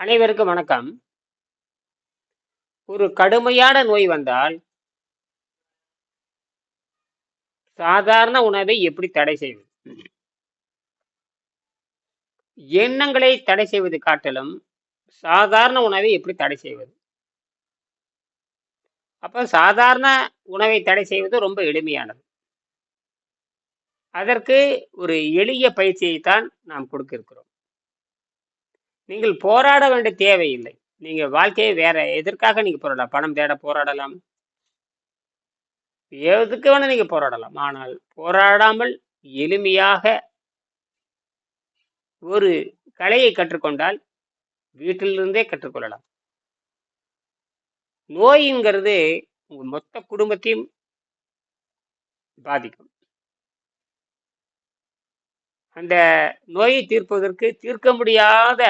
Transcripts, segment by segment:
அனைவருக்கும் வணக்கம். ஒரு கடுமையான நோய் வந்தால் சாதாரண உணவை எப்படி தடை செய்வது? எண்ணங்களை தடை செய்வது காட்டிலும் சாதாரண உணவை எப்படி தடை செய்வது? அப்ப சாதாரண உணவை தடை செய்வது ரொம்ப எளிமையானது. அதற்கு ஒரு எளிய பயிற்சியை தான் நாம் கொடுக்க இருக்கிறோம் நீங்கள் போராட வேண்டிய தேவையில்லை. நீங்க வாழ்க்கையை வேற எதற்காக நீங்க போராடலாம் பணம் தேட போராடலாம்? எதுக்கு வேணா நீங்க போராடலாம். ஆனால் போராடாமல் எளிமையாக ஒரு கலையை கற்றுக்கொண்டால் வீட்டிலிருந்தே கற்றுக்கொள்ளலாம். நோய்ங்கிறது உங்க மொத்த குடும்பத்தையும் பாதிக்கும். அந்த நோயை தீர்ப்பதற்கு தீர்க்க முடியாத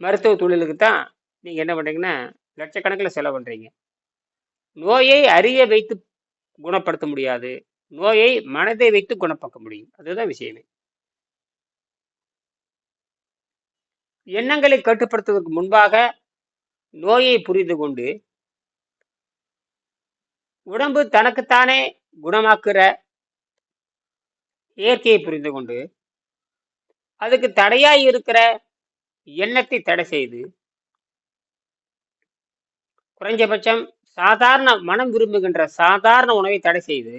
மருத்துவ தொழிலுக்கு தான் நீங்கள் என்ன பண்ணுறீங்கன்னா லட்சக்கணக்கில் செலவு பண்ணுறீங்க நோயை அறிய வைத்து குணப்படுத்த முடியாது. நோயை மனதை வைத்து குணப்பாக்க முடியும். அதுதான் விஷயமே. எண்ணங்களை கட்டுப்படுத்துவதற்கு முன்பாக நோயை புரிந்து கொண்டு உடம்பு தனக்குத்தானே குணமாக்குற இயற்கையை புரிந்து கொண்டு அதுக்கு தடையாய் இருக்கிற எண்ணத்தை தடை செய்து குறைஞ்சபட்சம் சாதாரண மனம் விரும்புகின்ற சாதாரண உணவை தடை செய்து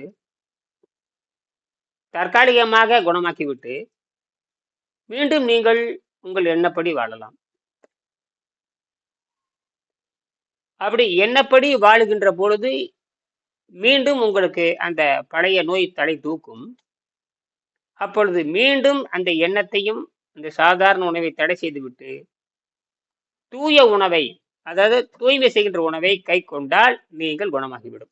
தற்காலிகமாக குணமாக்கிவிட்டு மீண்டும் நீங்கள் உங்கள் எண்ணப்படி வாழலாம். அப்படி எண்ணப்படி வாழுகின்ற பொழுது மீண்டும் உங்களுக்கு அந்த பழைய நோய் தலை தூக்கும். அப்பொழுது மீண்டும் அந்த எண்ணத்தையும் அந்த சாதாரண உணவை தடை செய்துவிட்டு தூய உணவை அதாவது தூய்மை செய்கின்ற உணவை கை கொண்டால் நீங்கள் குணமாகிவிடும்.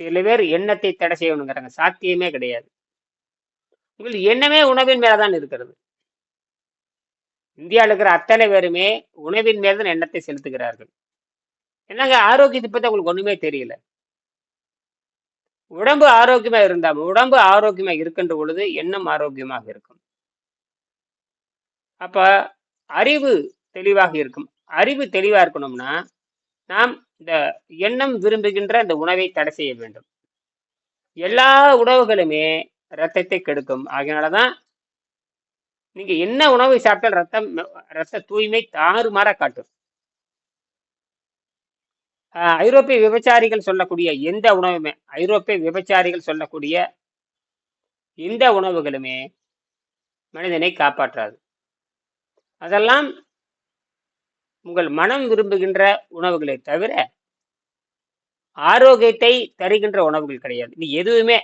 சில பேர் எண்ணத்தை தடை செய்யணுங்கிறாங்க. சாத்தியமே கிடையாது. உங்கள் எண்ணமே உணவின் மேலதான் இருக்கிறது. இந்தியாவில் இருக்கிற அத்தனை பேருமே உணவின் மேல் தான் எண்ணத்தை செலுத்துகிறார்கள். என்னங்க ஆரோக்கியத்தை பற்றி உங்களுக்கு ஒன்றுமே தெரியல. உடம்பு ஆரோக்கியமா இருந்தா உடம்பு ஆரோக்கியமா இருக்கின்ற பொழுது எண்ணம் ஆரோக்கியமாக இருக்கும். அப்ப அறிவு தெளிவாக இருக்கும். அறிவு தெளிவா இருக்கணும்னா நாம் இந்த எண்ணம் விரும்புகின்ற இந்த உணவை தடை செய்ய வேண்டும். எல்லா உணவுகளுமே ரத்தத்தை கெடுக்கும். அதனாலதான் நீங்க என்ன உணவை சாப்பிட்டால் ரத்தம் ரத்த தூய்மை தாறுமாற காட்டும். ஐரோப்பிய விபச்சாரிகள் சொல்லக்கூடிய எந்த உணவுமே ஐரோப்பிய விபச்சாரிகள் சொல்லக்கூடிய எந்த உணவுகளுமே மனிதனை காப்பாற்றாது. அதெல்லாம் உங்கள் மனம் விரும்புகின்ற உணவுகளை தவிர ஆரோக்கியத்தை தருகின்ற உணவுகள் கிடையாது. நீ எதுவுமே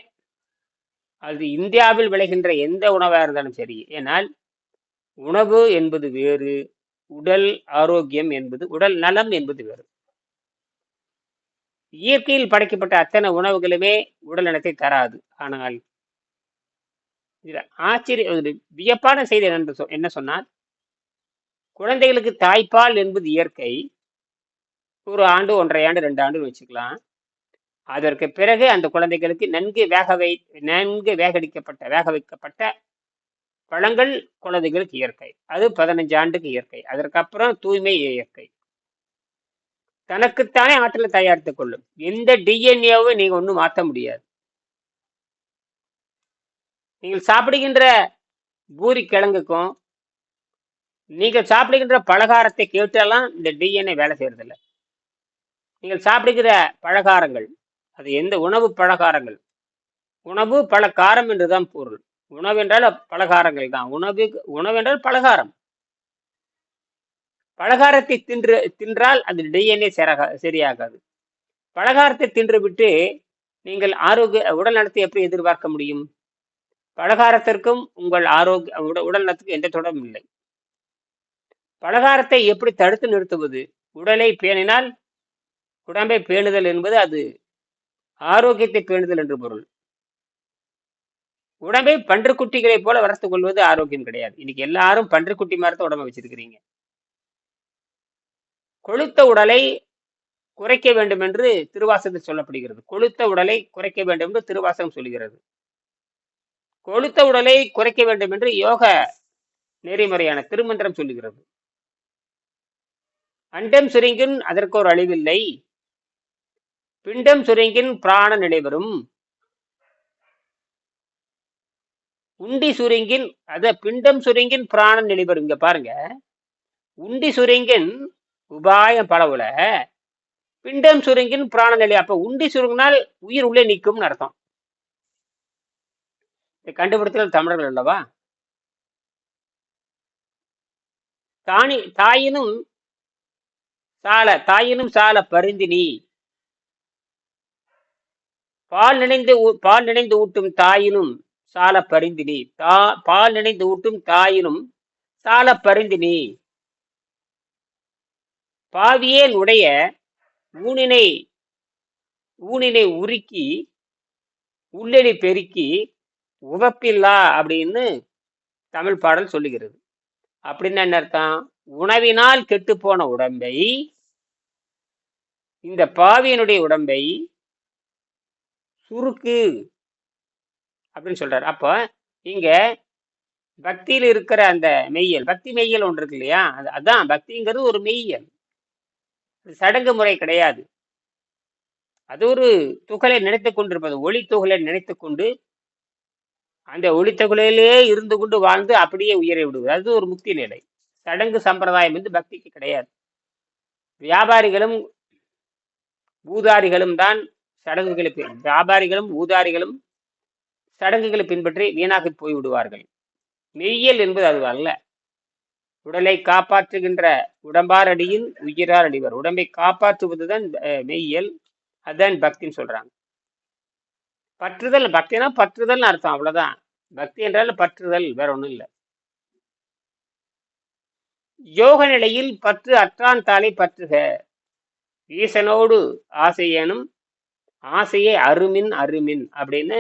அது இந்தியாவில் விளைகின்ற எந்த உணவாக இருந்தாலும் சரி ஏனால் உணவு என்பது வேறு உடல் ஆரோக்கியம் என்பது உடல் நலம் என்பது வேறு. இயற்கையில் படைக்கப்பட்ட அத்தனை உணவுகளுமே உடல் நலத்தை தராது. ஆனால் இதுல ஆச்சரிய வியப்பான செய்தி என்று சொ- என்ன சொன்னால் குழந்தைகளுக்கு தாய்ப்பால் என்பது இயற்கை. ஒரு ஆண்டு ஒன்றரை ஆண்டு ரெண்டு ஆண்டு வச்சுக்கலாம். அதற்கு பிறகு அந்த குழந்தைகளுக்கு நன்கு வேக வை நன்கு வேகடிக்கப்பட்ட வேக வைக்கப்பட்ட பழங்கள் குழந்தைகளுக்கு இயற்கை. அது பதினஞ்சு ஆண்டுக்கு இயற்கை. அதற்கப்புறம் தூய்மை இயற்கை. தனக்குத்தானே ஆற்றலை தயாரித்துக் கொள்ளும். எந்த டிஎன்ஏவும் நீங்க ஒன்றும் மாற்ற முடியாது. நீங்கள் சாப்பிடுகின்ற பூரி கிழங்குக்கும் நீங்கள் சாப்பிடுகின்ற பலகாரத்தை கேட்டாலாம் இந்த டிஎன்ஏ வேலை செய்யறதில்ல. நீங்கள் சாப்பிடுகிற பலகாரங்கள் அது எந்த உணவு பலகாரங்கள்? உணவு பலகாரம் என்றுதான் பொருள். உணவு என்றால் பலகாரங்கள் தான். உணவு உணவு என்றால் பலகாரம். பலகாரத்தை தின்று தின்றால் அது டிஎன்ஏ சரக சரியாகாது. பலகாரத்தை தின்றுவிட்டு நீங்கள் ஆரோக்கிய உடல் நலத்தை எப்படி எதிர்பார்க்க முடியும்? பலகாரத்திற்கும் உங்கள் ஆரோக்கிய உட- உடல் நலத்துக்கும் எந்த தொடர்பும் இல்லை. பலகாரத்தை எப்படி தடுத்து நிறுத்துவது? உடலை பேணினால் உடம்பை பேணுதல் என்பது அது ஆரோக்கியத்தை பேணுதல் என்று பொருள். உடம்பை பன்றுக்குட்டிகளைப் போல வளர்த்துக் கொள்வது ஆரோக்கியம் கிடையாது. இன்னைக்கு எல்லாரும் பன்றுக்குட்டி மாதிரி தான் உடம்பை வச்சிருக்கிறீங்க. கொழுத்த உடலை குறைக்க வேண்டும் என்று திருவாசகத்தில் சொல்லப்படுகிறது. கொழுத்த உடலை குறைக்க வேண்டும் என்று திருவாசகம் சொல்கிறது. கொழுத்த உடலை குறைக்க வேண்டும் என்று யோக நெறிமுறையான திருமந்திரம் சொல்லுகிறது. அண்டம் சுருங்கின் அதற்கு ஒரு அழிவில்லை. பிண்டம் சுருங்கின் பிராண நிலைவரும் உண்டி சுருங்கின் அத பிண்டம் சுருங்கின் பிராண நிலைவரும் இங்க பாருங்க. உண்டி சுருங்கின் உபாயம் பலவுல பிண்டம் சுருங்கின் பிராண நிலை. அப்ப உண்டி சுருங்கினால் உயிர் உள்ளே நிற்கும்னு அர்த்தம். கண்டுபிடித்தல் தமிழர்கள் அல்லவா? தானி தாயினும் சால தாயினும் சால பருந்தினி பால் நினைந்து பால் நினைந்து ஊட்டும் தாயினும் சால பரிந்தினி தா பால் நினைந்து ஊட்டும் தாயினும் சால பரிந்தினி பாவியேன் உடைய ஊனினை ஊனினை உருக்கி உள்ளடி பெருக்கி உவப்பில்லா அப்படின்னு தமிழ் பாடல் சொல்லுகிறது. அப்படின்னு என்ன அர்த்தம்? உணவினால் கெட்டுப்போன உடம்பை இந்த பாவியனுடைய உடம்பை சுருக்கு அப்படின்னு சொல்றாரு. அப்போ இங்க பக்தியில் இருக்கிற அந்த மெய்யல் பக்தி மெய்யல் ஒன்று இருக்கு இல்லையா? அது அதான் பக்திங்கிறது ஒரு மெய்யல் சடங்கு முறை கிடையாது. அது ஒரு துகளை நினைத்து கொண்டிருப்பது. ஒளி துகளை நினைத்து கொண்டு அந்த ஒளி இருந்து கொண்டு வாழ்ந்து அப்படியே உயிரை விடுவது. அது ஒரு முக்தி நிலை. சடங்கு சம்பிரதாயம் வந்து பக்திக்கு கிடையாது. வியாபாரிகளும் பூதாரிகளும் தான் சடங்குகளை வியாபாரிகளும் ஊதாரிகளும் சடங்குகளை பின்பற்றி வீணாக்கி போய் விடுவார்கள் மெய்யல் என்பது அது அல்ல. உடலை காப்பாற்றுகின்ற உடம்பார் அடியில் உயிரார் அடிவர் உடம்பை காப்பாற்றுவதுதான் மெய்யல் அதுதான் பக்தின்னு சொல்றாங்க. பற்றுதல் பக்தினா பற்றுதல்னு அர்த்தம் அவ்வளவுதான். பக்தி என்றால் பற்றுதல் வேற ஒண்ணும் இல்லை. யோக நிலையில் பற்று அற்றான் தாளை பற்றுக. ஈசனோடு ஆசையேனும் ஆசையை அருமின் அருமின் அப்படின்னு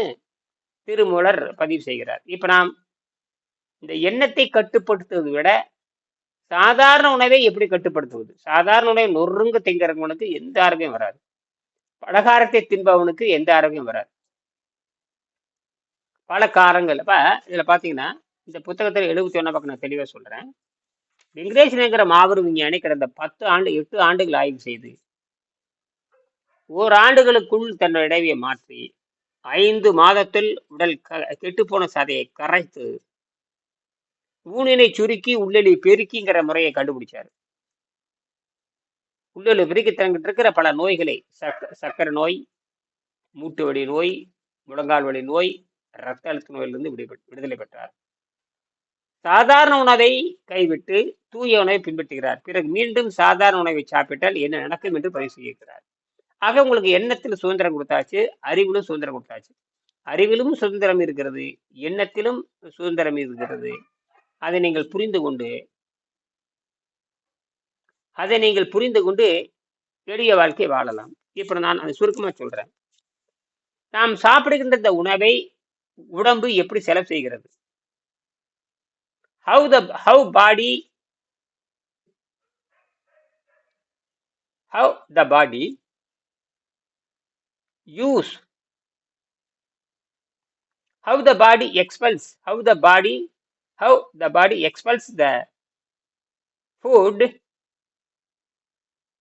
திருமூலர் பதிவு செய்கிறார். இப்ப நாம் இந்த எண்ணத்தை கட்டுப்படுத்துவதை விட சாதாரண உணவை எப்படி கட்டுப்படுத்துவது? சாதாரண உணவை நொறுங்க திங்கிறவனுக்கு எந்த ஆரோக்கியம் வராது. பலகாரத்தை தின்பவனுக்கு எந்த ஆரோக்கியம் வராது. பல காரங்கள். இப்ப இதுல பாத்தீங்கன்னா இந்த புத்தகத்தில் எழுபத்தி ஒன்னா பக்கம் நான் தெளிவா சொல்றேன். வெங்கடேசனுங்கிற மாபெரும் விஞ்ஞானி கடந்த பத்து ஆண்டு எட்டு ஆண்டுகள் ஆய்வு செய்து ஓராண்டுகளுக்குள் தன்னுடைய இடைவியை மாற்றி ஐந்து மாதத்தில் உடல் க கெட்டுப்போன சதையை கரைத்து ஊனினை சுருக்கி உள்ளலி பெருக்கிங்கிற முறையை கண்டுபிடிச்சாரு. உள்ளலு பெருக்கி தங்கிட்டு இருக்கிற பல நோய்களை சக்க சக்கரை நோய் மூட்டு வலி நோய் முழங்கால் வலி நோய் ரத்த அழுத்த நோயிலிருந்து விடுபட் விடுதலை பெற்றார். சாதாரண உணவை கைவிட்டு தூய உணவை பின்பற்றுகிறார். பிறகு மீண்டும் சாதாரண உணவை சாப்பிட்டால் என்ன நடக்கும் என்று பதிவு செய்கிறார். ஆக உங்களுக்கு எண்ணத்தில் சுதந்திரம் கொடுத்தாச்சு அறிவிலும் சுதந்திரம் கொடுத்தாச்சு. அறிவிலும் சுதந்திரம் இருக்கிறது எண்ணத்திலும் சுதந்திரம் இருக்கிறது. அதை நீங்கள் புரிந்து கொண்டு அதை நீங்கள் புரிந்து கொண்டு எளிய வாழ்க்கை வாழலாம். இப்போ நான் அதை சுருக்கமாக சொல்கிறேன் நாம் சாப்பிடுகின்ற இந்த உணவை உடம்பு எப்படி செலவு செய்கிறது? How the how body how the body use how the body expels how the body how the body expels the food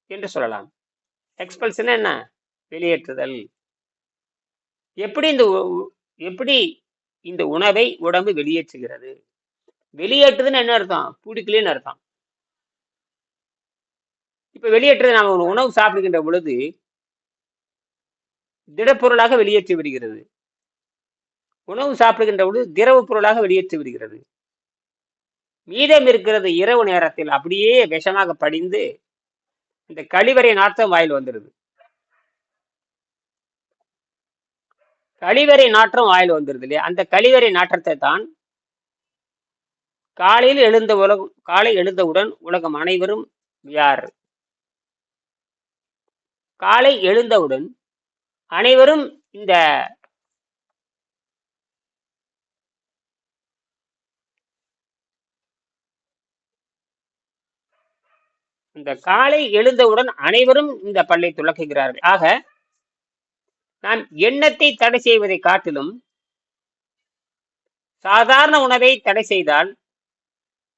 என்று சொல்லலாம். எக்ஸ்பல்ஸ்னா என்ன? வெளியேற்றுதல். எப்படி இந்த எப்படி இந்த உணவை உடம்பு வெளியேற்றுகிறது? வெளியேற்றுதுன்னு என்ன அர்த்தம்? பிடிக்கலன்னு அர்த்தம். இப்ப வெளியேற்றுறது நாம ஒரு உணவு சாப்பிடுகின்ற பொழுது திடப்பொருளாக வெளியேற்றி விடுகிறது. உணவு சாப்பிடுகின்ற பொழுது திரவ பொருளாக வெளியேற்றி விடுகிறது. மீதம் இருக்கிறது இரவு நேரத்தில் அப்படியே விஷமாக படிந்து இந்த கழிவறை நாற்றம் வாயில் வந்துடுது கழிவறை நாற்றம் வாயில் வந்துடுது இல்லையா? அந்த கழிவறை நாற்றத்தை தான் காலையில் எழுந்த உலகம் காலை எழுந்தவுடன் உலகம் அனைவரும் யார்? காலை எழுந்தவுடன் அனைவரும் இந்த இந்த காலை எழுந்தவுடன் அனைவரும் இந்த பல்லை துலக்குகிறார்கள். ஆக நாம் எண்ணத்தை தடை செய்வதை காட்டிலும் சாதாரண உணவை தடை செய்தால்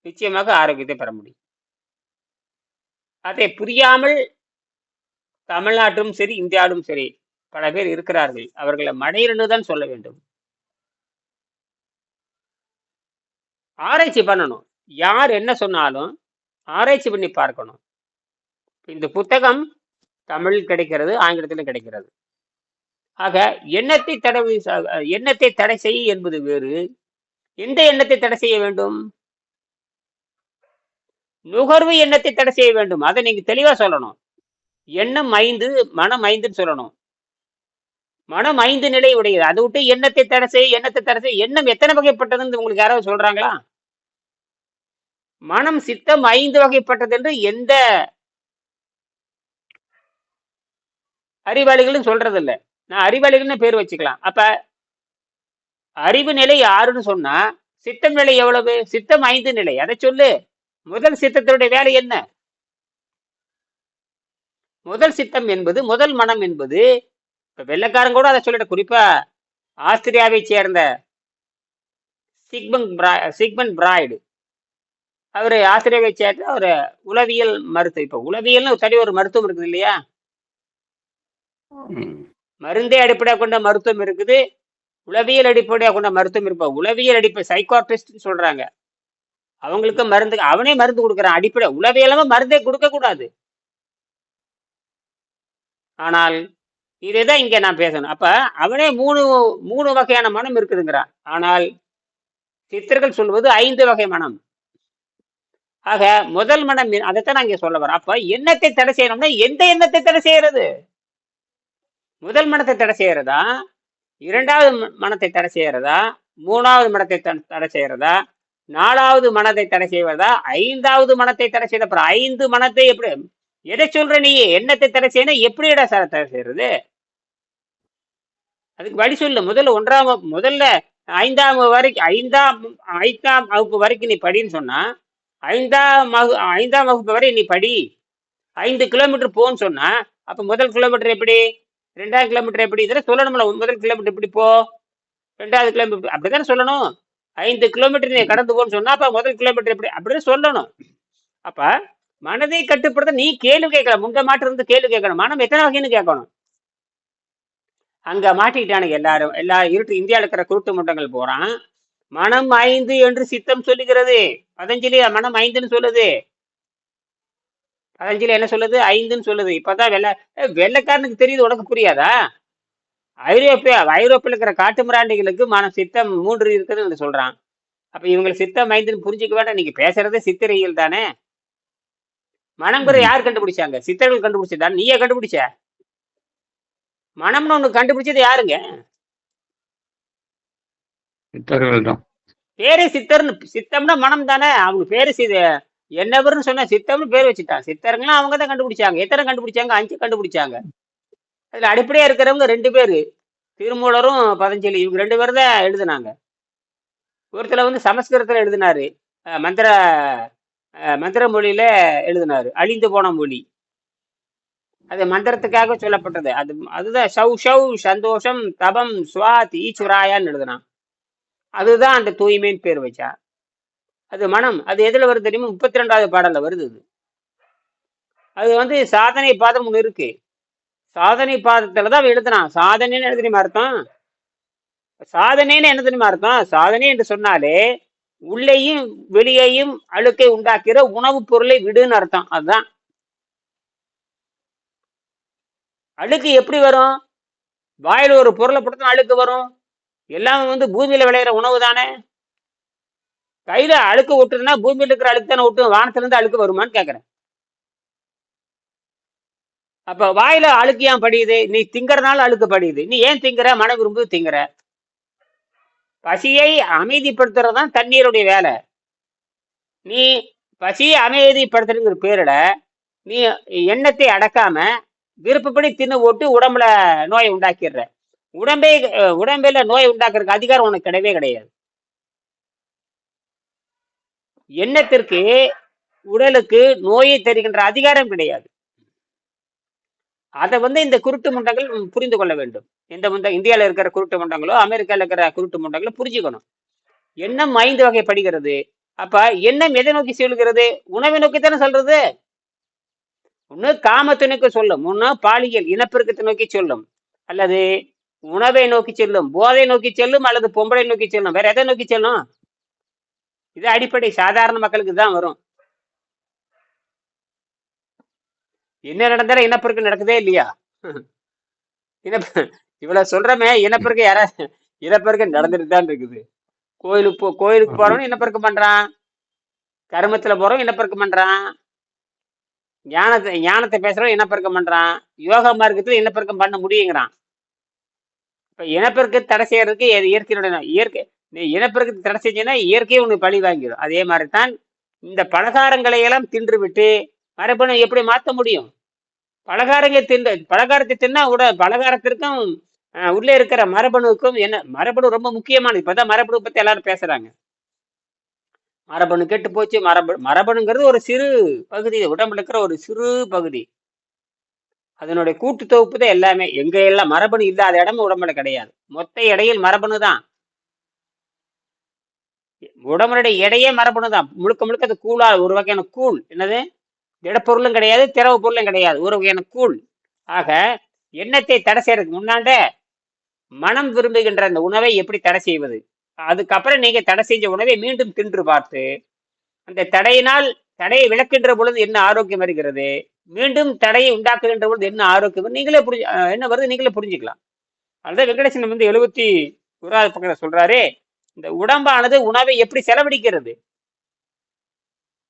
நிச்சயமாக ஆரோக்கியத்தை பெற முடியும். அதை புரியாமல் தமிழ்நாட்டிலும் சரி இந்தியாவிலும் சரி பல பேர் இருக்கிறார்கள். அவர்களை மடையிருந்து தான் சொல்ல வேண்டும். ஆராய்ச்சி பண்ணணும். யார் என்ன சொன்னாலும் ஆராய்ச்சி பண்ணி பார்க்கணும். இந்த புத்தகம் தமிழில் கிடைக்கிறது ஆங்கிலத்திலும் கிடைக்கிறது. ஆக எண்ணத்தை தடை எண்ணத்தை தடை செய்ய என்பது வேறு. எந்த எண்ணத்தை தடை செய்ய வேண்டும்? நுகர்வு எண்ணத்தை தடை செய்ய வேண்டும். அதை நீங்க தெளிவா சொல்லணும். எண்ணம் ஐந்து மனம் ஐந்துன்னு சொல்லணும். மனம் ஐந்து நிலை உடையது. அதை விட்டு எண்ணத்தை தடை செய்ய எண்ணத்தை தடை செய்ய எண்ணம் எத்தனை வகைப்பட்டதுன்னு உங்களுக்கு யாராவது சொல்றாங்களா? மனம் சித்தம் ஐந்து வகைப்பட்டது என்று எந்த அறிவாளிகள்னு சொல்றது இல்லை நான் அறிவாளிகள்னு பேர் வச்சுக்கலாம். அப்ப அறிவு நிலை ஆறுன்னு சொன்னா சித்தம் நிலை எவ்வளவு? சித்தம் ஐந்து நிலை. அதை சொல்லு. முதல் சித்தத்தினுடைய வேலை என்ன? முதல் சித்தம் என்பது முதல் மனம் என்பது இப்ப வெள்ளக்காரன் கூட அதை சொல்லிட குறிப்பா ஆஸ்திரியாவை சேர்ந்த சிக்மன் பிரா சிக்மன் பிராய்டு. அவர் ஆஸ்திரேலியாவை சேர்ந்த ஒரு உளவியல் மருத்துவம் இப்போ உளவியல்னு தனி ஒரு மருத்துவம் இருக்குது இல்லையா? மருந்தே அடிப்படையாக கொண்ட மருத்துவம் இருக்குது. உளவியல் அடிப்படையாக கொண்ட மருத்துவம் இருப்பா உளவியல் அடிப்படை சைக்காட்ரிஸ்ட் சொல்றாங்க. அவங்களுக்கு மருந்து அவனே மருந்து கொடுக்குறான். அடிப்படை உளவியலாம மருந்தே கொடுக்க கூடாது. ஆனால் இதேதான் இங்க நான் பேசணும். அப்ப அவனே மூணு மூணு வகையான மனம் இருக்குதுங்கிறான். ஆனால் சித்தர்கள் சொல்வது ஐந்து வகை மனம். ஆக முதல் மனம் அதைத்தான் நான் இங்க சொல்ல வரேன். அப்ப எண்ணத்தை தடை செய்யணும்னா எந்த எண்ணத்தை தடை செய்யறது? முதல் மனத்தை தடை செய்யறதா? இரண்டாவது மனத்தை தடை செய்யறதா? மூணாவது மனத்தை த- தடை செய்யறதா? நாலாவது மனத்தை தடை செய்வதா? ஐந்தாவது மனத்தை தடை செய்த அப்புறம் ஐந்து மனத்தை எப்படி எதை சொல்ற நீ? எண்ணத்தை தடை செய்யணும் எப்படிடா சார் தடை செய்யறது? அதுக்கு வழி சொல்லு. முதல்ல ஒன்றாம் முதல்ல ஐந்தாம் வரைக்கும் ஐந்தாம் ஐந்தாம் வகுப்பு வரைக்கும் நீ படின்னு சொன்னா ஐந்தாம் வகு ஐந்தாம் வகுப்பு வரை நீ படி. ஐந்து கிலோமீட்டர் போன்னு சொன்னா அப்ப முதல் கிலோமீட்டர் எப்படி? ரெண்டாயிரம் கிலோமீட்டர் எப்படி? இதெல்லாம் சொல்லணும்ல. முதல் கிலோமீட்டர் எப்படி போ? ரெண்டாவது கிலோமீட்டர் அப்படிதானே சொல்லணும். ஐந்து கிலோமீட்டர் நீ கடந்து போன்னு சொன்னா அப்ப முதல் கிலோமீட்டர் எப்படி? அப்படிதான் சொல்லணும். அப்ப மனதை கட்டுப்படுத்த நீ கேள்வி கேட்கலாம். உங்க மாட்டு இருந்து கேள்வி கேட்கணும். மனம் எத்தனை வகைன்னு கேட்கணும். அங்க மாட்டிக்கிட்டானுங்க எல்லாரும். எல்லா இருட்டு இந்தியாவில் இருக்கிற குருட்டு முட்டங்கள் போறான் மனம் ஐந்து என்று சித்தம் சொல்லுகிறது. பதஞ்சலி மனம் ஐந்துன்னு சொல்லுது. பதஞ்சலி என்ன சொல்லுது? ஐந்துன்னு சொல்லுது. இப்பதான் வெள்ளை வெள்ளைக்காரனுக்கு தெரியுது உனக்கு புரியாதா? ஐரோப்பிய ஐரோப்பியில் இருக்கிற காட்டு மிராண்டிகளுக்கு மனம் சித்தம் மூன்று இருக்குதுன்னு சொல்றான். அப்ப இவங்களுக்கு சித்தம் ஐந்துன்னு புரிஞ்சுக்க வேண்டாம். நீங்க பேசுறதே சித்திரையில் தானே? மனம்ங்கிற யார் கண்டுபிடிச்சாங்க? சித்தர்கள் கண்டுபிடிச்சதா நீயே கண்டுபிடிச்ச? மனம்னு ஒண்ணு கண்டுபிடிச்சது யாருங்க? சித்தர்கள் பேரே சித்தர்னு சித்தம்னா மனம் தானே அவங்க பேரு என்னவர்னு சொன்னா சித்தம்னு பேர் வச்சுட்டான். சித்தருங்களாம் அவங்க தான் கண்டுபிடிச்சாங்க. எத்தனை கண்டுபிடிச்சாங்க? அஞ்சு கண்டுபிடிச்சாங்க. அதுல அடிப்படையா இருக்கிறவங்க ரெண்டு பேரு. திருமூலரும் பதஞ்சலி இவங்க ரெண்டு பேரும் தான் எழுதுனாங்க. ஒருத்தர் வந்து சமஸ்கிருதத்துல எழுதினாரு. மந்திர மந்திர மொழியில எழுதினாரு. அழிந்து போன மொழி. அது மந்திரத்துக்காக சொல்லப்பட்டது. அது அதுதான் ஷவ் ஷவ் சந்தோஷம் தபம் சுவாத் ஈச்சுராயான்னு எழுதினான். அதுதான் அந்த தூய்மைன்னு பேர் வச்சா. அது மனம். அது எதுல வருது தெரியுமா? முப்பத்தி ரெண்டாவது பாடல்ல வருது அது. அது வந்து சாதனை பாதம் ஒண்ணு இருக்கு. சாதனை பாதத்துலதான் அவன் எழுதுனான் சாதனைன்னு என்ன தெரியுமா அர்த்தம்? சாதனைன்னு என்ன தெரியுமா அர்த்தம்? சாதனை என்று சொன்னாலே உள்ளேயும் வெளியேயும் அழுக்கை உண்டாக்குற உணவுப் பொருளை விடுன்னு அர்த்தம். அதுதான். அழுக்கு எப்படி வரும்? வாயில் ஒரு பொருளை போட்டு அழுக்கு வரும். எல்லாமே வந்து பூமியில விளையிற உணவு தானே? கையில அழுக்கு விட்டுதுன்னா பூமியில் இருக்கிற அழுக்கு தானே விட்டு வானத்துல இருந்து அழுக்கு வருமான்னு கேக்குறேன். அப்ப வாயில அழுக்கு ஏன் படியுது? நீ திங்கறனால அழுக்கு படியுது. நீ ஏன் திங்கிற? மன விரும்பு திங்கிற. பசியை அமைதிப்படுத்துறதுதான் தண்ணீருடைய வேலை. நீ பசியை அமைதிப்படுத்துறதுங்கிற பேரில் நீ எண்ணத்தை அடக்காம விருப்பப்படி தின்னு போட்டு உடம்புல நோயை உண்டாக்கிடுற. உடம்பே உடம்பில் உடம்புல உண்டாக்குறதுக்கு அதிகாரம் உனக்கு கிடையவே கிடையாது. எண்ணத்திற்கு உடலுக்கு நோயை தருகின்ற அதிகாரம் கிடையாது. அதை வந்து இந்த குருட்டு முண்டங்கள் புரிந்து கொள்ள வேண்டும். இந்த முண்ட இந்தியாவில் இருக்கிற குருட்டு முண்டங்களோ அமெரிக்காவில் இருக்கிற குருட்டு முண்டங்களோ புரிஞ்சுக்கணும். எண்ணம் ஐந்து வகைப்படுகிறது. அப்ப எண்ணம் எதை நோக்கி செல்கிறது? உணவை நோக்கி தானே சொல்றது? ஒண்ணு காமத்தை நோக்கி சொல்லும். ஒண்ணு பாலியல் இனப்பெருக்கத்தை நோக்கி சொல்லும். அல்லது உணவை நோக்கி செல்லும் போதை நோக்கி செல்லும் அல்லது பொம்பளை நோக்கி செல்லும். வேற எதை நோக்கி செல்லும்? இது அடிப்படை சாதாரண மக்களுக்கு தான் வரும். என்ன நடந்தாலும் இனப்பெருக்கம் நடக்குதே இல்லையா? இனப்ப இவ்வளவு சொல்றமே இனப்பெருக்கம் யாரா இனப்பெருக்கம் நடந்துட்டு தான் இருக்குது. கோயிலுக்கு போ கோயிலுக்கு போறவன் இனப்பெருக்கம் பண்றான்? கருமத்துல போறவன் இனப்பெருக்கம் பண்றான்? ஞானத்தை ஞானத்தை பேசுறவன் இனப்பெருக்கம் பண்றான்? யோகா மார்க்கத்துல இனப்பெருக்கம் பண்ண முடியுங்கிறான். இப்ப இனப்பெருக்கத்தை தடை செய்யறதுக்கு இயற்கையினுடைய இயற்கை நீ இனப்பெருக்கத்தை தடை செஞ்சீங்கன்னா இயற்கையை உனக்கு பழி வாங்கிடும். அதே மாதிரி தான் இந்த பலகாரங்களை எல்லாம் தின்று விட்டு மரபணு எப்படி மாற்ற முடியும்? பலகாரங்கள் தின்று பலகாரத்தை தின்னா உட பலகாரத்திற்கும் உள்ளே இருக்கிற மரபணுவுக்கும் என்ன மரபணு ரொம்ப முக்கியமானது. இப்பதான் மரபணு பத்தி எல்லாரும் பேசுறாங்க. மரபணு கெட்டு போச்சு. மரபு மரபணுங்கிறது ஒரு சிறு பகுதி. உடம்புல இருக்கிற ஒரு சிறு பகுதி. அதனுடைய கூட்டு தொகுப்பு தான் எல்லாமே. எங்க எல்லாம் மரபணு இல்லாத இடமும் உடம்புல கிடையாது. மொத்த இடையில் மரபணு தான் உடம்புடைய எடையே மரபணு தான் முழுக்க முழுக்க அது கூழா ஒரு வகையான கூழ். என்னது? திடப்பொருளும் கிடையாது திரவ பொருளும் கிடையாது. ஒரு வகையான கூழ். ஆக எண்ணத்தை தடை செய்யறதுக்கு முன்னாண்ட மனம் விரும்புகின்ற அந்த உணவை எப்படி தடை செய்வது? அதுக்கப்புறம் நீங்க தடை செஞ்ச உணவை மீண்டும் தின்று பார்த்து அந்த தடையினால் தடையை விளக்குகின்ற பொழுது என்ன ஆரோக்கியம் வருகிறது? மீண்டும் தடையை உண்டாக்குகின்ற பொழுது என்ன ஆரோக்கியம் நீங்களே புரிஞ்சு என்ன வருது? நீங்களே புரிஞ்சுக்கலாம். அதுதான் வெங்கடேசன் வந்து எழுபத்தி ஓராவது பக்கத்தில் சொல்றாரு இந்த உடம்பானது உணவை எப்படி செலவழிக்கிறது?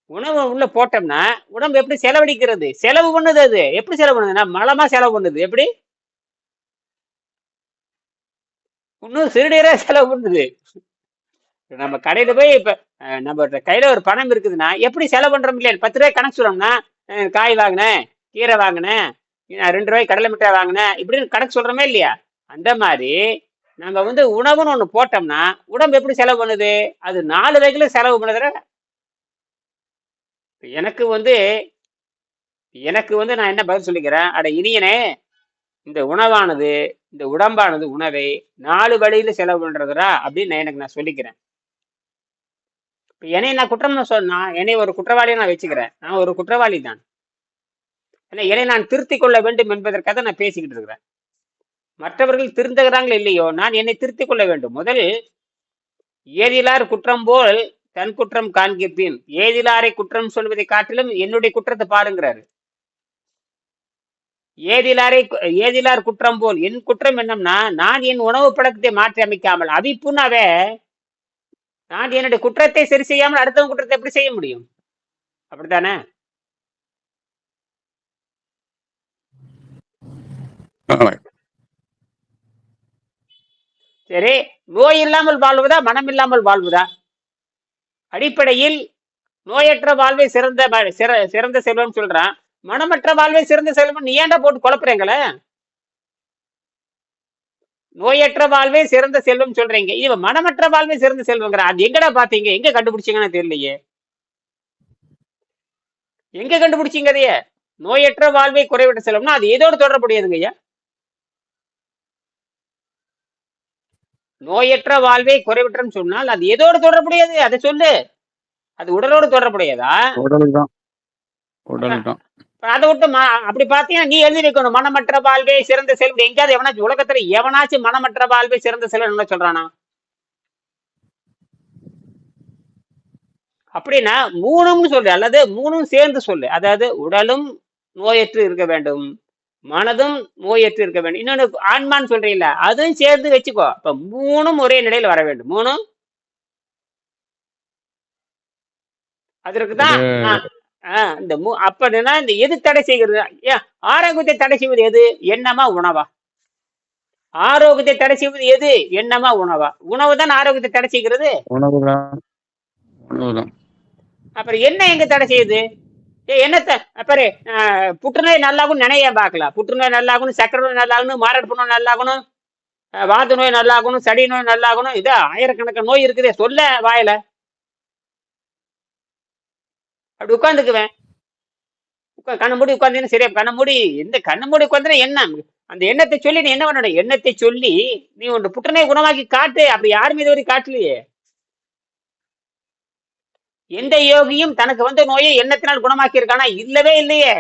உணவு உள்ள போட்டோம்னா உடம்பு எப்படி செலவழிக்கிறது? செலவு பண்ணுது அது. எப்படி செலவு பண்ணுதுன்னா மலமா செலவு பண்ணுது. எப்படி? இன்னும் சிறுநீரா செலவு பண்ணுது. நம்ம கடையில போய் இப்ப நம்ம கையில ஒரு பணம் இருக்குதுன்னா எப்படி செலவு பண்றோம் இல்லையா? பத்து ரூபாய் கணக்கு சொல்றோம்னா காய் வாங்கினேன் கீரை வாங்கினேன் ரெண்டு ரூபாய் கடலை மிட்டாய் வாங்கினேன் இப்படின்னு கணக்கு சொல்றோமே இல்லையா? அந்த மாதிரி நம்ம வந்து உணவுன்னு ஒன்று போட்டோம்னா உடம்பு எப்படி செலவு பண்ணுது? அது நாலு வகையில செலவு பண்ணுதுற எனக்கு வந்து எனக்கு வந்து நான் என்ன பதில் சொல்லிக்கிறேன்? அட இனியனே இந்த உணவானது இந்த உடம்பானது உணவை நாலு வழியில செலவு பண்றதுடா அப்படின்னு நான் எனக்கு நான் சொல்லிக்கிறேன். இப்போ என்னை நான் குற்றம் சொன்னா என்னை ஒரு குற்றவாளியை நான் வச்சுக்கிறேன். நான் ஒரு குற்றவாளி தான். ஏன்னா என்னை நான் திருத்திக் கொள்ள வேண்டும் என்பதற்காக நான் பேசிக்கிட்டு இருக்கிறேன். மற்றவர்கள் திருந்துகிறாங்களோ இல்லையோ நான் என்னை திருத்திக் கொள்ள வேண்டும். முதல் ஏதிலார் குற்றம் போல் தன் குற்றம் காண்கிப்பின். ஏதிலாரை குற்றம் சொல்வதை காட்டிலும் என்னுடைய குற்றத்தை பாருங்கிறாரு. ஏதிலாரை ஏதிலார் குற்றம் போல் என் குற்றம் என்னம்னா நான் என் உணவு பழக்கத்தை மாற்றி அமைக்காமல் அவிப்புனாவே நான் என்னுடைய குற்றத்தை சரி செய்யாமல் அடுத்தவங்க குற்றத்தை எப்படி செய்ய முடியும்? அப்படித்தானே? சரி நோய் இல்லாமல் வாழ்வதா மனம் இல்லாமல் வாழ்வதா? அடிப்படையில் நோயற்ற வாழ்வை சிறந்த சிற- சிறந்த செல்வம் சொல்றான். மனமற்ற வாழ்வை சிறந்த செல்வம் நீ ஏன்டா போட்டு குழப்புறீங்களே? நோயற்ற வாழ்வே சிறந்த செல்வம் சொல்றீங்க. இவ மனமற்ற வாழ்வே சிறந்த செல்வங்கிற அது எங்கடா பாத்தீங்க? எங்க கண்டுபிடிச்சீங்கன்னு தெரியலையே. எங்க கண்டுபிடிச்சீங்க அதைய? நோயற்ற வாழ்வை குறைவிட்ட செல்வம்னா அது எதோடு தொடர்புடையதுங்க ஐயா நோயற்ற வாழ்வை குறைவிட்டன்னு சொன்னால் அது எதோடு தொடர்புடையது? அதை சொல்லு. அது உடலோடு தொடர்புடையதா? அதை விட்டு அப்படி பாத்தீங்கன்னா நீ எழுதி வைக்கணும் மனமற்ற வாழ்வே சிறந்த செல்வம் எங்கேயாவது எவனாச்சும் உலகத்துல எவனாச்சும் மனமற்ற வாழ்வே சிறந்த செல்வம் என்ன சொல்றானா? அப்படின்னா மூணும் சொல்லு. அல்லது மூணும் சேர்ந்து சொல்லு. அதாவது உடலும் நோயற்று இருக்க வேண்டும். மனதும் நோயற்று இருக்க வேண்டும். இன்னொன்னு ஆன்மான்னு சொல்றீங்களா அதுவும் சேர்ந்து வச்சுக்கோ. இப்ப மூணும் ஒரே நிலையில வர வேண்டும். மூணும்? அதற்கு தான் இது நான் ஆஹ் இந்த மூ அப்படின்னா இந்த எது தடை செய்கிறது? ஏன் ஆரோக்கியத்தை தடை செய்வது எது? எண்ணமா உணவா? ஆரோக்கியத்தை தடை செய்வது எது? எண்ணமா உணவா? உணவு தான் ஆரோக்கியத்தை தடை செய்கிறது? அப்புறம் என்ன எங்க தடை செய்யுது? என்னத்த? பாரு புற்றுநோய் நல்லாகும் நினைய பார்க்கலாம் புற்றுநோய் நல்லாகணும் சக்கரை நோய் நல்லாகணும் மாரடைப்பு நோய் நல்லாகணும் வாத்து நோய் நல்லாகணும் சடி நோய் நல்லாகணும் இதா ஆயிரக்கணக்கான நோய் இருக்குதே சொல்ல வாயில. அப்படி உட்காந்துக்குவேன். உட்கா- கண்ண மூடி உட்காந்தீங்கன்னா சரியா கண்ண மூடி எந்த கண்ண மூடி உட்காந்துனா என்ன? அந்த எண்ணத்தை சொல்லி நீ என்ன பண்ணணும்? எண்ணத்தை சொல்லி நீ ஒன்று புற்றுநோய் குணமாக்கி காட்டு. அப்படி யாருமே இது வரைக்கும் காட்டலையே. எந்த யோகியும் தனக்கு வந்த நோயை எண்ணத்தினால் குணமாக்கி இருக்கானா இல்லவே இல்லையே.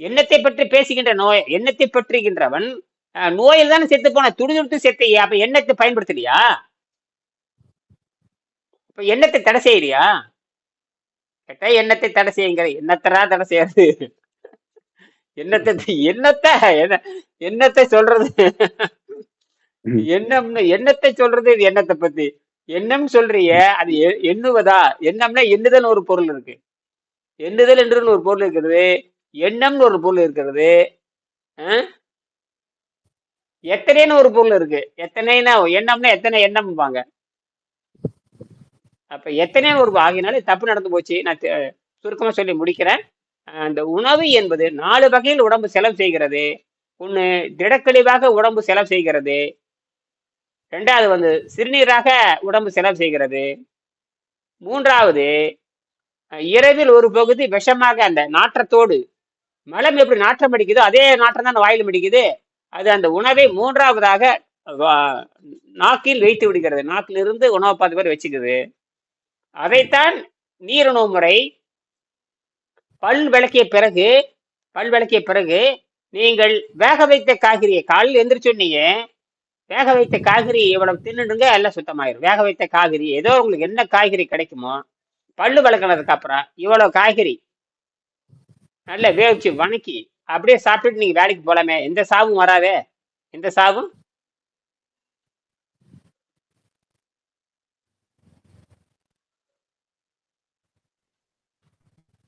எண்ணத்தை பற்றி பேசுகின்ற நோய் எண்ணத்தை பற்றுகின்றவன் நோயில் தானே செத்து போன துடிதுடுத்து செத்தையே. அப்ப எண்ணத்தை பயன்படுத்தலையா? இப்ப எண்ணத்தை தடை செய்யறியா கேட்டா எண்ணத்தை தடை செய்யுங்கிற எண்ணத்தரா தடை செய்யாது. எண்ணத்தை எண்ணத்தை என்ன- எண்ணத்தை சொல்றது எண்ணம்னு எண்ணத்தை சொல்றது? இது எண்ணத்தை பத்தி? எண்ணம் சொல்றிய அது எ- எண்ணுவதா? எண்ணம்னா எண்ணுதல் ஒரு பொருள் இருக்கு. எண்ணுதல் என்று ஒரு பொருள் இருக்கிறது. எண்ணம்னு ஒரு பொருள் இருக்கிறது. எத்தனைன்னு ஒரு பொருள் இருக்கு. எத்தனைனா எண்ணம்னா எத்தனை எண்ணம்பாங்க. அப்ப எத்தனைன்னு ஒரு ஆகினாலே தப்பு நடந்து போச்சு. நான் சுருக்கமா சொல்லி முடிக்கிறேன். அந்த உணவு என்பது நாலு வகையில் உடம்பு செலவு செய்கிறது. ஒண்ணு திடக்கழிவாக உடம்பு செலவு செய்கிறது. ரெண்டாவது வந்து சிறுநீராக உடம்பு செலவு செய்கிறது. மூன்றாவது இரவில் ஒரு பகுதி விஷமாக அந்த நாற்றத்தோடு மலம் எப்படி நாற்றம் அடிக்குதோ அதே நாற்றம் தான் வாயில் அடிக்குது அது அந்த உணவை மூன்றாவதாக வா- நாக்கில் வைத்து விடுகிறது. நாக்கிலிருந்து உணவை பார்த்து பேர் வச்சுக்குது. அதைத்தான் நீரணவு முறை பல் விளக்கிய பிறகு பல் விளக்கிய பிறகு நீங்கள் வேக வைத்த காய்கறியை காலையில் எந்திரிச்சு வேக வைத்த காய்கறி இவ்வளவு தின்னுடுங்க எல்லாம் சுத்தமாயிரும். வேக வைத்த காய்கறி ஏதோ உங்களுக்கு என்ன காய்கறி கிடைக்குமோ பல்லு வளர்க்கினதுக்கு அப்புறம் இவ்வளோ காய்கறி நல்லா வேவிச்சு வணக்கி அப்படியே சாப்பிட்டுட்டு நீங்க வேலைக்கு போலாமே. எந்த சாவும் வராதே. எந்த சாவும்?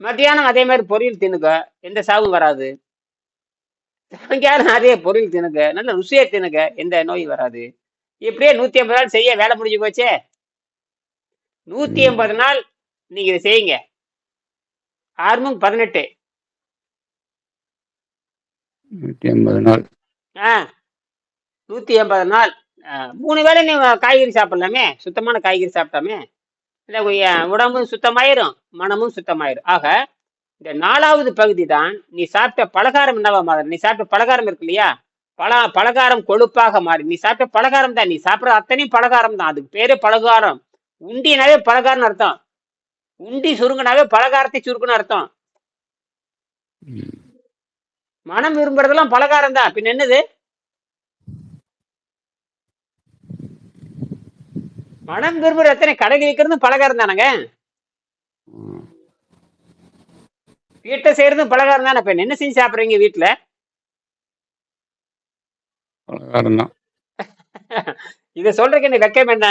மத்தியானம் அதே மாதிரி பொரியல் தின்னுக்க. எந்த சாவும் வராது? சாயங்காலம் அதே பொரியல் தின்னுக்க நல்ல ருசியா தின்னுக்க எந்த நோய் வராது. இப்படியே நூத்தி ஐம்பது நாள் செய்ய வேலை முடிஞ்சு போச்சே? நூத்தி. எண்பது நாள் நீங்க இதை செய்யுங்க. ஆறுமும் பதினெட்டு. நூற்றி ஐம்பது நாள். ஆ. நூத்தி எண்பது நாள். ஆ, மூணு வேளை நீ காய்கறி சாப்பிடலாமே? சுத்தமான காய்கறி சாப்பிட்டாமே? இல்லை உய- உடம்பும் சுத்தமாயிரும் மனமும் சுத்தமாயிரும். ஆக இந்த நாலாவது பகுதி தான் நீ சாப்பிட்ட பலகாரம் என்னவா மாதிரி நீ சாப்பிட்ட பலகாரம் இருக்கு இல்லையா? பல பலகாரம் கொழுப்பாக மாறி. நீ சாப்பிட்ட பலகாரம் தான். நீ சாப்பிட்ற அத்தனையும் பலகாரம் தான். அதுக்கு பேரே பலகாரம். உண்டினாவே பலகாரம்னு அர்த்தம். உண்டி சுருங்கினாவே பலகாரத்தை சுருக்குன்னு அர்த்தம். மனம் விரும்புறதெல்லாம் பலகாரம் தான். பின் என்னது? மனம் விரும்புற எத்தனை கடையில் வைக்கிறது பலகாரம் தானங்க? வீட்டை செய்யறது பலகாரம் தானே இப்ப என்ன செஞ்சு சாப்பிடுறீங்க வீட்டுல பலகாரம் தான் இத சொல்றதுக்கு என்ன வெக்கம் என்ன?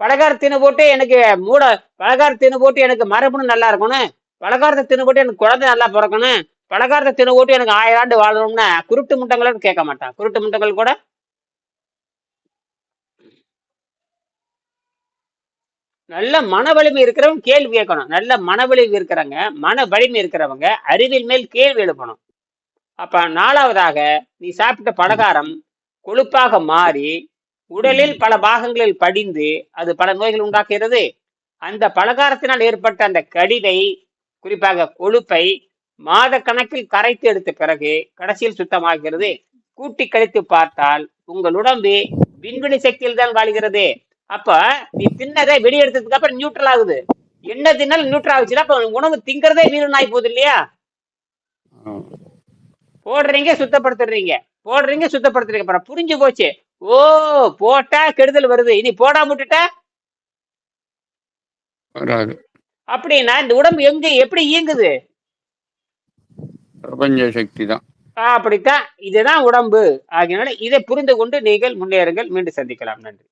பலகாரம் தின்னு போட்டு எனக்கு மூட பலகாரம் தின்னு போட்டு எனக்கு மரபணு நல்லா இருக்கணும். பலகாரத்தை தின்னு போட்டு எனக்கு குழந்தை நல்லா பிறக்கணும். பலகாரத்தை தின்னு போட்டு எனக்கு ஆயிரம் ஆண்டு வாழணும்னா குருட்டு முட்டங்களும் கேட்க மாட்டான். குருட்டு முட்டங்கள் கூட நல்ல மன வலிமை இருக்கிறவங்க கேள்வி கேட்கணும். நல்ல மன வலிமை இருக்கிறவங்க மன வலிமை இருக்கிறவங்க அறிவின் மேல் கேள்வி எழுப்பணும். அப்ப நாலாவதாக நீ சாப்பிட்ட பலகாரம் கொழுப்பாக மாறி உடலில் பல பாகங்களில் படிந்து அது பல நோய்கள் உண்டாக்குகிறது. அந்த பலகாரத்தினால் ஏற்பட்ட அந்த கடிவை குறிப்பாக கொழுப்பை மாத கணக்கில் கரைத்து எடுத்த பிறகு கடைசியில் சுத்தமாகிறது. கூட்டி கழித்து பார்த்தால் உங்கள் உடம்பு விண்வெளி சக்தியில் தான் வாழ்கிறது. அப்ப நீ தின்னதை வெளியெடுத்ததுக்கு அப்புறம் நியூட்ரல் ஆகுது. என்ன தின்னாலும் நியூட்ரல் ஆகுச்சுன்னா அப்ப உணவு திங்கிறதே வீரனாய் போகுது இல்லையா. போடுறீங்க சுத்தப்படுத்துறீங்க. போடுறீங்க சுத்தப்படுத்துறீங்க. அப்புறம் புரிஞ்சு போச்சு. ஓ போட்டா கெடுதல் வருது. இனி போடாம விட்டுட்டா அப்படின்னா இந்த உடம்பு எங்க எப்படி இயங்குது? பிரபஞ்ச சக்தி தான் அப்படித்தான். இதுதான் உடம்பு. ஆகினால இதை புரிந்து கொண்டு நீங்கள் முன்னேறுங்கள். மீண்டும் சந்திக்கலாம். நன்றி.